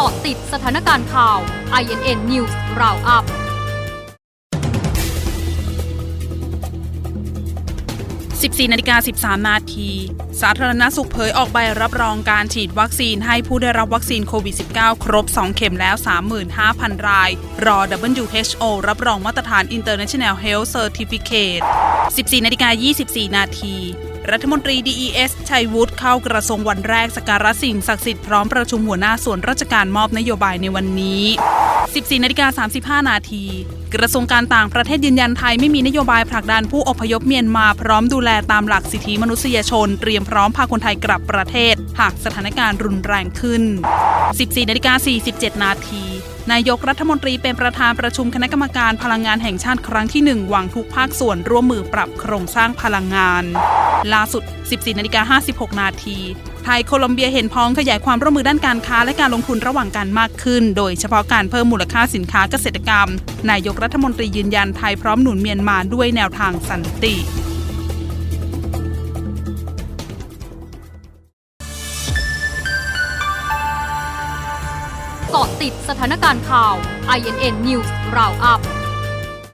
กาะติดสถานการณ์ข่าว INN News Roundup 14นาฬิกา13 นาที สาธารณสุขเผยออกใบรับรองการฉีดวัคซีนให้ผู้ได้รับวัคซีนโควิด -19 ครบ 2 เข็มแล้ว 35,000 ราย รอ WHO รับรองมาตรฐาน International Health Certificate 14นาฬิกา24 นาที รัฐมนตรี DES ชัยวุฒิเข้ากระทรวงวันแรกสการะสิ่งศักดิ์สิทธิ์พร้อมประชุมหัวหน้าส่วนราชการมอบนโยบายในวันนี้ 14นาฬิกา35 นาที กระทรวงการต่างประเทศยืนยันไทยไม่มีนโยบายผลักดันผู้อพยพเมียนมาพร้อมดูแลตามหลักสิทธิมนุษยชน เตรียมพร้อมพาคนไทยกลับประเทศ หากสถานการณ์รุนแรงขึ้น 14นาฬิกา47 นาทีนายกรัฐมนตรีเป็นประธานประชุมคณะกรรมการพลังงานแห่งชาติครั้งที่ 1 หวังทุกภาคส่วนร่วมมือปรับโครงสร้างพลังงาน ล่าสุด 14นาฬิกา56 นาที ไทยโคลอมเบียเห็นพ้องขยายความร่วมมือด้านการค้าและการลงทุนระหว่างกันมากขึ้น โดยเฉพาะการเพิ่มมูลค่าสินค้าเกษตรกรรม นายกรัฐมนตรียืนยันไทยพร้อมหนุนเมียนมาด้วยแนวทางสันติเกาะติดสถานการณ์ข่าว INN News Roundup